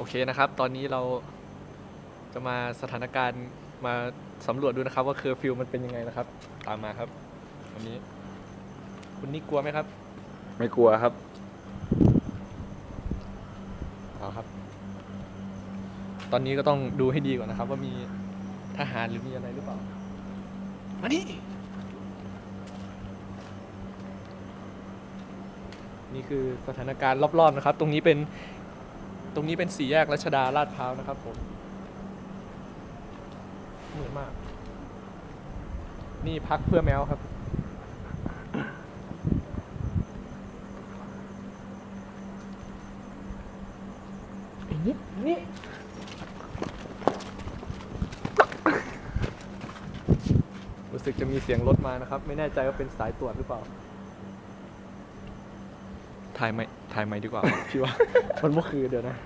โอเคนะครับ ตอนนี้เราจะมาสถานการณ์มาสำรวจดูนะครับ ว่าเคอร์ฟิวมันเป็นยังไงนะครับ ตามมาครับ วันนี้ คุณนี่กลัวไหมครับ ไม่กลัวครับเอาครับ ตอนนี้ก็ต้องดูให้ดีก่อนนะครับ ว่ามีทหารหรือมีอะไรหรือเปล่า มานี่นี่คือสถานการณ์รอบๆนะครับ ตรงนี้เป็นต รงนี้เป็นสี่แยกรัชดาลาดพร้าวนะครับผมเหมือนมาก นี่พักเพื่อแมวครับไอ้นิดนี่รู้สึกจะมีเสียงรถมานะครับ ไม่แน่ใจว่าเป็นสายตรวจหรือเปล่า ถ่ายไม่ถ่ายไม่ดีกว่าพี่ว่า มันเมื่อคืนเดี๋ยวนะ